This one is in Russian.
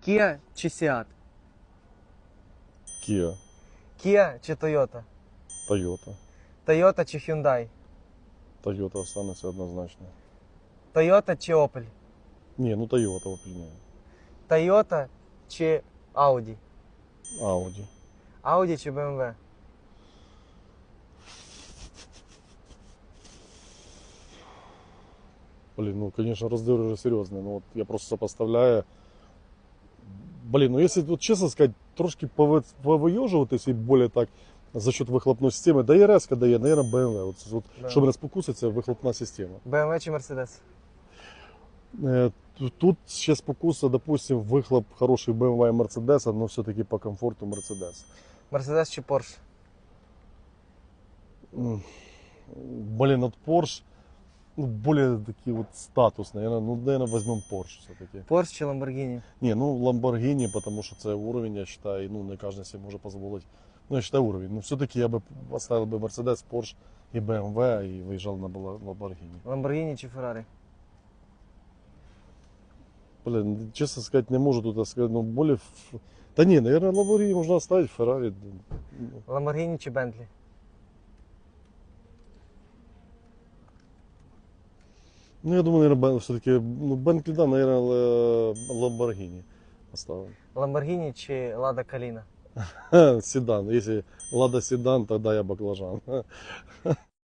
Kia чи Seat? Kia, Kia чи Toyota? Toyota. Toyota чи Hyundai? Toyota останеться однозначно. Toyota чи Opel? Ні, ну Toyota Opel ні. Toyota чи Audi? Audi. Audi чи BMW? Блин, ну, конечно, раздор уже серьезный. Ну, вот я просто сопоставляю. Блин, ну если вот честно сказать, трошки повы- повыеживать, если более так за счет выхлопной системы, да и резко дає, наверное, BMW. Вот, вот, Да. Щоб не спокуситься, вихлопна система. BMW чи Mercedes? Э, ту- Тут ще спокуса, допустим, выхлоп хороший BMW и Mercedes, но все-таки по комфорту Mercedes. Mercedes чи Porsche? Блин, от Porsche, ну, более такие вот статусные. Наверное, ну, наверное, возьмем Porsche все-таки. Porsche чи Lamborghini? Не, ну Lamborghini, потому что это уровень, я считаю, ну не каждый себе может позволить. Ну, я считаю уровень. Но все-таки я бы оставил бы Mercedes, Porsche и BMW и выезжал на Бала- Lamborghini. Lamborghini чи Ferrari? Блин, честно сказать, не могу тут сказать, ну более... ф- Да не, наверное, Lamborghini можно оставить, Ferrari. ну, Lamborghini чи Bentley? Ну, я думаю, наверное, все-таки, ну, Bentley, да, наверное, Ламборгіні оставим. Ламборгіні чи Лада Каліна? Седан. Если Лада седан, тогда я баклажан.